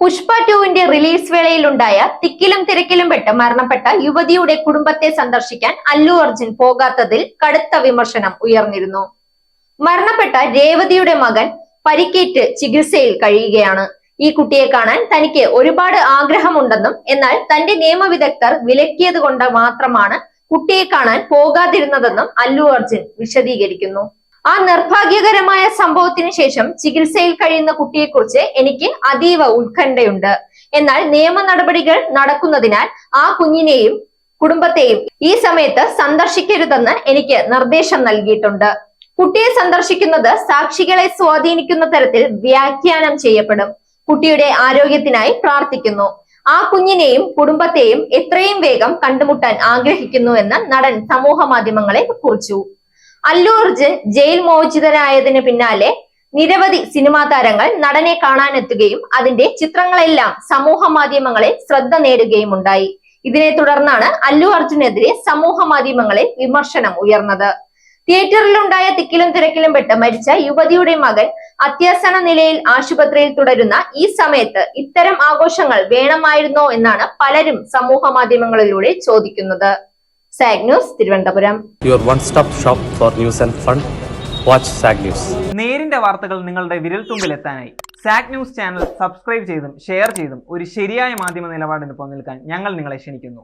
പുഷ്പ ടുവിന്റെ റിലീസ് വേളയിലുണ്ടായ തിക്കിലും തിരക്കിലും പെട്ട് മരണപ്പെട്ട യുവതിയുടെ കുടുംബത്തെ സന്ദർശിക്കാൻ അല്ലു അർജുൻ പോകാത്തതിൽ കടുത്ത വിമർശനം ഉയർന്നിരുന്നു. മരണപ്പെട്ട രേവതിയുടെ മകൻ പരിക്കേറ്റ് ചികിത്സയിൽ കഴിയുകയാണ്. ഈ കുട്ടിയെ കാണാൻ തനിക്ക് ഒരുപാട് ആഗ്രഹമുണ്ടെന്നും എന്നാൽ തന്റെ നിയമവിദഗ്ധർ വിലക്കിയത് കൊണ്ട് മാത്രമാണ് കുട്ടിയെ കാണാൻ പോകാതിരുന്നതെന്നും അല്ലു അർജുൻ വിശദീകരിക്കുന്നു. ആ നിർഭാഗ്യകരമായ സംഭവത്തിന് ശേഷം ചികിത്സയിൽ കഴിയുന്ന കുട്ടിയെക്കുറിച്ച് എനിക്ക് അതീവ ഉത്കണ്ഠയുണ്ട്. എന്നാൽ നിയമ നടപടികൾ നടക്കുന്നതിനാൽ ആ കുഞ്ഞിനെയും കുടുംബത്തെയും ഈ സമയത്ത് സന്ദർശിക്കരുതെന്ന് എനിക്ക് നിർദ്ദേശം നൽകിയിട്ടുണ്ട്. കുട്ടിയെ സന്ദർശിക്കുന്നത് സാക്ഷികളെ സ്വാധീനിക്കുന്ന തരത്തിൽ വ്യാഖ്യാനം ചെയ്യപ്പെടും. കുട്ടിയുടെ ആരോഗ്യത്തിനായി പ്രാർത്ഥിക്കുന്നു. ആ കുഞ്ഞിനെയും കുടുംബത്തെയും എത്രയും വേഗം കണ്ടുമുട്ടാൻ ആഗ്രഹിക്കുന്നു എന്ന് നടൻ സമൂഹ മാധ്യമങ്ങളെ കുറിച്ചു. അല്ലു അർജുൻ ജയിൽ മോചിതനായതിനു പിന്നാലെ നിരവധി സിനിമാ താരങ്ങൾ നടനെ കാണാനെത്തുകയും അതിന്റെ ചിത്രങ്ങളെല്ലാം സമൂഹ മാധ്യമങ്ങളിൽ ശ്രദ്ധ നേടുകയും ഉണ്ടായി. ഇതിനെ തുടർന്നാണ് അല്ലു അർജുനെതിരെ സമൂഹ മാധ്യമങ്ങളിൽ വിമർശനം ഉയർന്നത്. തിയേറ്ററിലുണ്ടായ തിക്കിലും തിരക്കിലും പെട്ട് മരിച്ച യുവതിയുടെ മകൻ അത്യാസന നിലയിൽ ആശുപത്രിയിൽ തുടരുന്ന ഈ സമയത്ത് ഇത്തരം ആഘോഷങ്ങൾ വേണമായിരുന്നോ എന്നാണ് പലരും സമൂഹ മാധ്യമങ്ങളിലൂടെ ചോദിക്കുന്നത്. SAG news Thiruvananthapuram. Your one stop shop for news and fun watch SAG News. നേരിന്റെ വാർത്തകൾ നിങ്ങളുടെ വിരൽത്തുമ്പിൽ എത്താനായി സാക് ന്യൂസ് ചാനൽ സബ്സ്ക്രൈബ് ചെയ്തും ഷെയർ ചെയ്തും ഒരു ശരിയായ മാധ്യമ നിലപാടിന് പോകാൻ ഞങ്ങൾ നിങ്ങളെ ക്ഷണിക്കുന്നു.